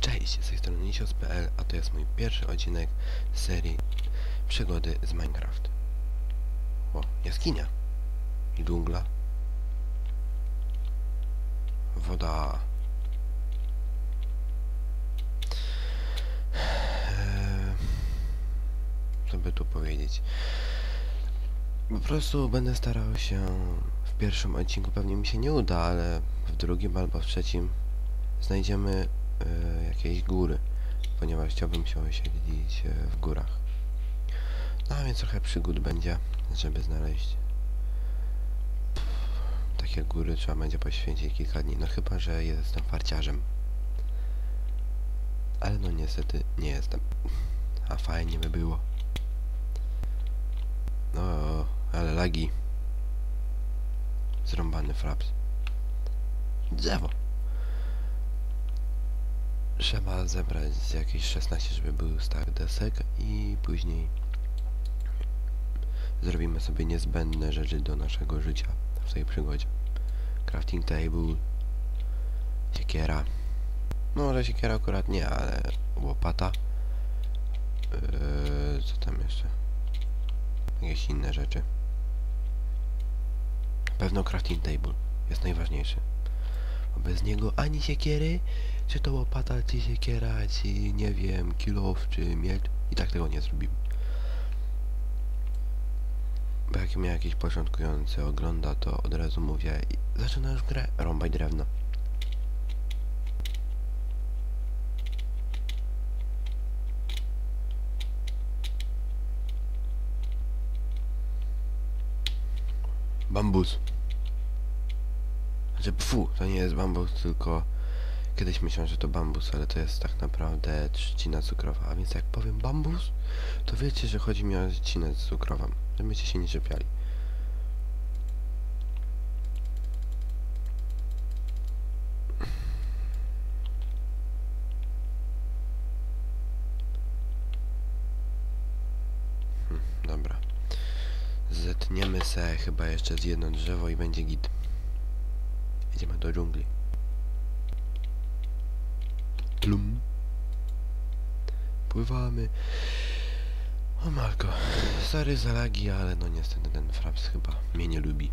Cześć, z tej strony Nisios.pl, a to jest mój pierwszy odcinek serii Przygody z Minecraft. O, jaskinia. I dżungla. Woda. Eee, Co by tu powiedzieć? Po prostu będę starał się w pierwszym odcinku, pewnie mi się nie uda, ale w drugim albo w trzecim znajdziemy e, jakieś góry, ponieważ chciałbym się osiedlić e, w górach. No a więc trochę przygód będzie, żeby znaleźć takie góry trzeba będzie poświęcić kilka dni, no chyba, że jestem farciarzem. Ale no niestety nie jestem. A fajnie by było. No, ale lagi. Zrąbany fraps. Drzewo. Trzeba zebrać jakieś 16, żeby był stack desek i później zrobimy sobie niezbędne rzeczy do naszego życia w tej przygodzie. Crafting table, siekiera. No może siekiera akurat nie, ale łopata. Yy, co tam jeszcze? Jakieś inne rzeczy. Pewno crafting table jest najważniejszy. Bez niego ani siekiery, czy to łopata, czy siekiera, czy nie wiem, kilof, czy miecz. I tak tego nie zrobimy. Bo jak mnie jakiś początkujący ogląda, to od razu mówię zaczynasz grę, rąbaj drewno. Bambus. Znaczy, pfu, to nie jest bambus, tylko kiedyś myślałem, że to bambus, ale to jest tak naprawdę trzcina cukrowa. A więc jak powiem bambus, to wiecie, że chodzi mi o trzcinę cukrową, żebyście się nie czepiali. Hm, dobra. Zetniemy se chyba jeszcze z jedno drzewo i będzie git. Idziemy do dżungli. Plum. Pływamy. O Marko, sorry za ale no niestety ten fraps chyba mnie nie lubi.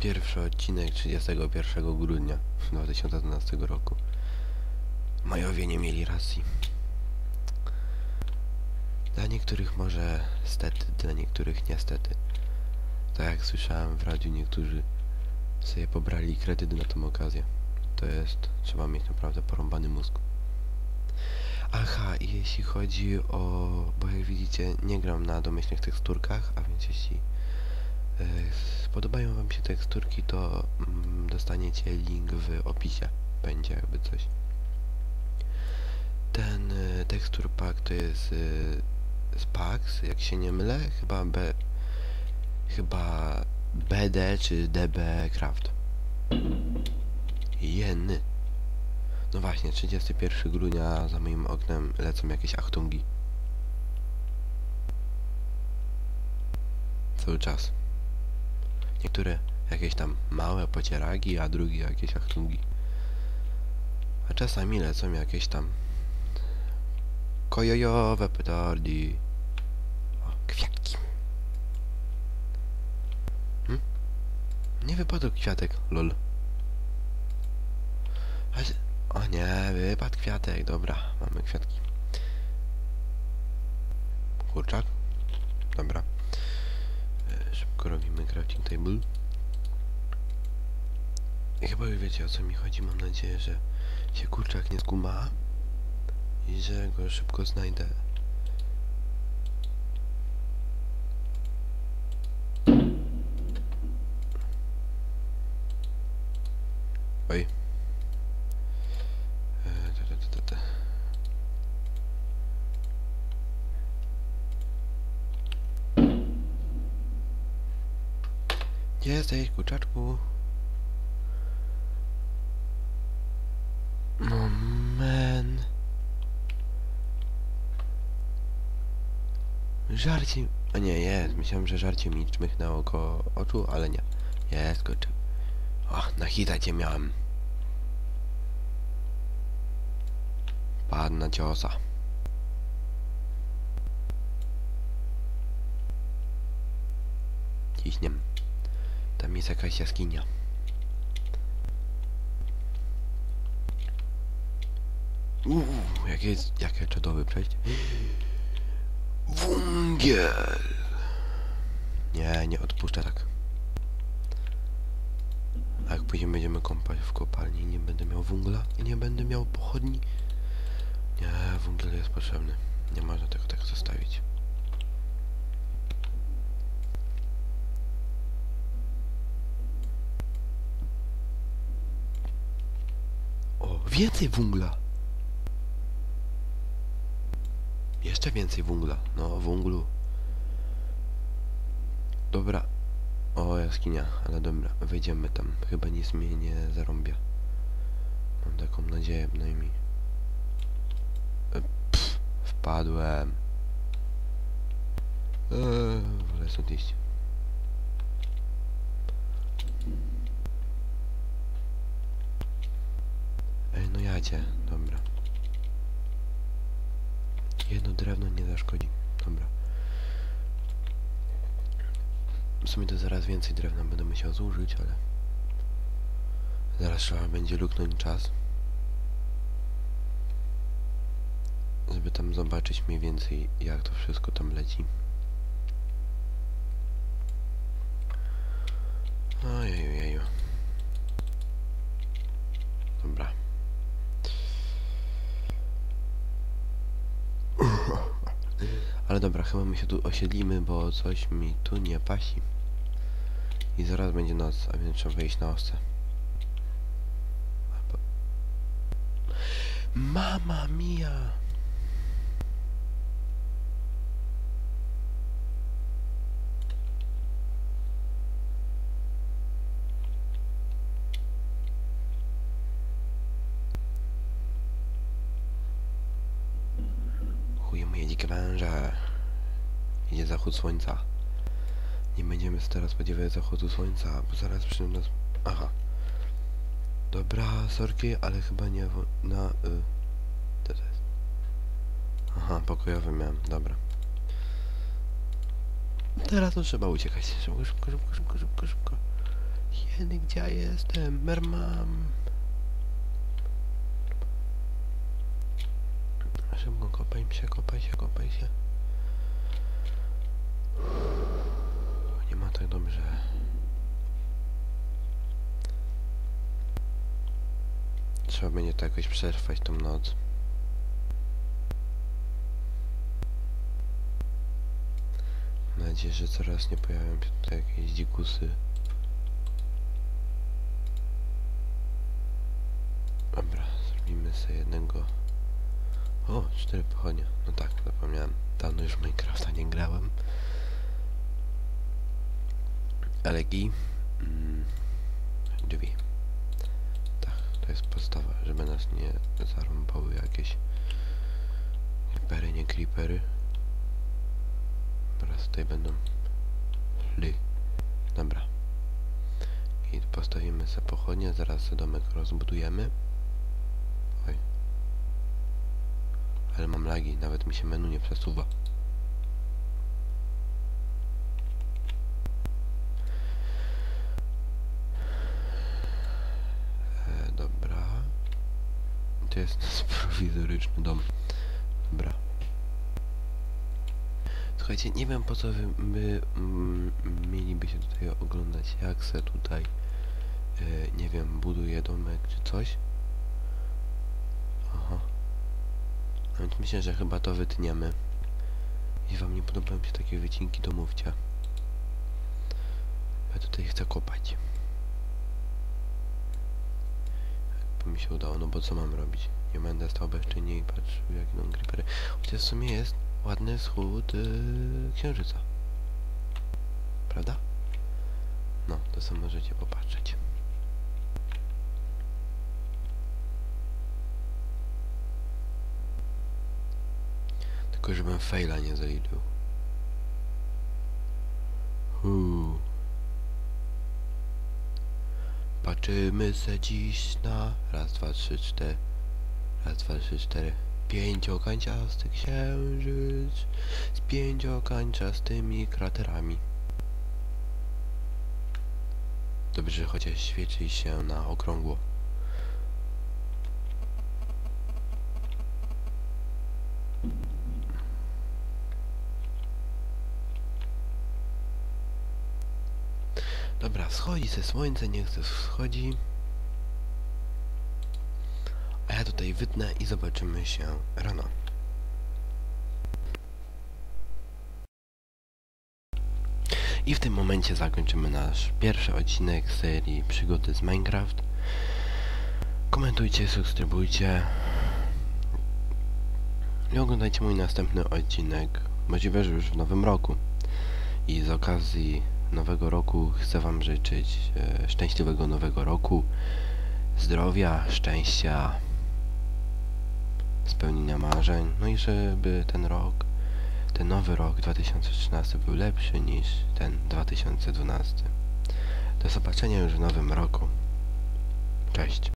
Pierwszy odcinek 31 grudnia 2012 roku. Majowie nie mieli racji. Dla niektórych może stety, dla niektórych niestety. Tak jak słyszałem w radiu, niektórzy sobie pobrali kredyt na tą okazję. To jest, trzeba mieć naprawdę porąbany mózg. Aha, jeśli chodzi o... bo jak widzicie, nie gram na domyślnych teksturkach, a więc jeśli e, spodobają wam się teksturki, to mm, dostaniecie link w opisie. Będzie jakby coś. Ten y, tekstur pack to jest y, z Pax, jak się nie mylę, chyba B, chyba BD czy DB Craft. Jeny. No właśnie, 31 grudnia za moim oknem lecą jakieś achtungi. Cały czas. Niektóre jakieś tam małe pocieragi, a drugie jakieś achtungi. A czasami lecą jakieś tam kojojowe petardy. O, kwiatki. Hm? Nie wypadł kwiatek, lol. Ale... O nie, wypadł kwiatek, dobra, mamy kwiatki. Kurczak? Dobra. E, Szybko robimy crafting table. Chyba już wiecie o co mi chodzi, mam nadzieję, że się kurczak nie skuma że go szybko znajdę. Oj. E, jesteś, kurczaczku? Żarcie... A nie, jest. Myślałem, że żarcie mi czmychnęło koło oczu, ale nie. Jest, kurczę. O, na hita cię miałem. Padł na ciosa. Ciśniem. Tam jest jakaś jaskinia. Uuu, jakie, jakie czadowe przejście. Wungiel! Nie, nie odpuszczę tak. A jak później będziemy kąpać w kopalni, nie będę miał wungla i nie będę miał pochodni. Nie, wungiel jest potrzebny. Nie można tego tak zostawić. O, więcej wungla! Jeszcze więcej wungla. No, wunglu. Dobra. O, jaskinia, ale dobra, wejdziemy tam. Chyba nic mnie nie zarąbia. Mam taką nadzieję bynajmniej. E, Pff, wpadłem. Eee, wolę stąd iść. Ej, no jacie, dobra. Jedno drewno nie zaszkodzi. Dobra. W sumie to zaraz więcej drewna będę musiał zużyć, ale... Zaraz trzeba będzie luknąć czas. Żeby tam zobaczyć mniej więcej jak to wszystko tam leci. Ojeju, jeju. Dobra. Ale dobra, chyba my się tu osiedlimy, bo coś mi tu nie pasi. I zaraz będzie noc, a więc trzeba wejść na osce. Mama mia! Chuje moje dzikie węże. Idzie zachód słońca. Nie będziemy teraz spodziewać zachodu słońca, bo zaraz przy nas... Aha. Dobra, sorki, ale chyba nie na... Y... To jest? Aha, pokojowy miałem, dobra. Teraz to trzeba uciekać. Szybko, szybko, szybko, szybko, szybko, szybko. Jedy, gdzie ja jestem? Mermam. Szybko, kopaj się, kopaj się, kopaj się. Nie ma tak dobrze. Trzeba będzie to jakoś przetrwać tą noc. Mam nadzieję, że coraz nie pojawią się tutaj jakieś dzikusy. Dobra, zrobimy sobie jednego... O, cztery pochodnie. No tak, zapomniałem. Dawno już Minecrafta nie grałem. Elegi. Mm, drzwi. Tak, to jest podstawa, żeby nas nie zarąbały jakieś creepery, nie creepery. Teraz tutaj będą fly. Dobra. I postawimy sobie pochodnie, zaraz domek rozbudujemy. Oj. Ale mam lagi, nawet mi się menu nie przesuwa. E, dobra. To jest nasz prowizoryczny dom. Dobra. Słuchajcie, nie wiem po co wy my mm, mieliby się tutaj oglądać, jak se tutaj, e, nie wiem, buduje domek czy coś. Aha. A więc myślę, że chyba to wytniemy. Jeśli wam nie podobają się takie wycinki, to mówcie. Ja tutaj chcę kopać. Mi się udało, no bo co mam robić? Nie będę stał bezczynnie i patrzył jak idą creepery. Chociaż w sumie jest ładny wschód yy, księżyca. Prawda? No, to sobie możecie popatrzeć. Tylko żebym faila nie zaliczył. Uhu. Patrzymy se dziś na raz, dwa, trzy, cztery. Raz, dwa, trzy, cztery. Pięciokanciasty księżyc z pięciokanciastymi kraterami. Dobrze, chociaż świeci się na okrągło. Dobra, wschodzi se słońce, niech se wschodzi. A ja tutaj wytnę i zobaczymy się rano. I w tym momencie zakończymy nasz pierwszy odcinek serii Przygody z Minecraft. Komentujcie, subskrybujcie. I oglądajcie mój następny odcinek. Możliwe, że już w nowym roku. I z okazji nowego roku chcę Wam życzyć e, szczęśliwego nowego roku, zdrowia, szczęścia, spełnienia marzeń, no i żeby ten rok, ten nowy rok 2013 był lepszy niż ten 2012. Do zobaczenia już w nowym roku. Cześć.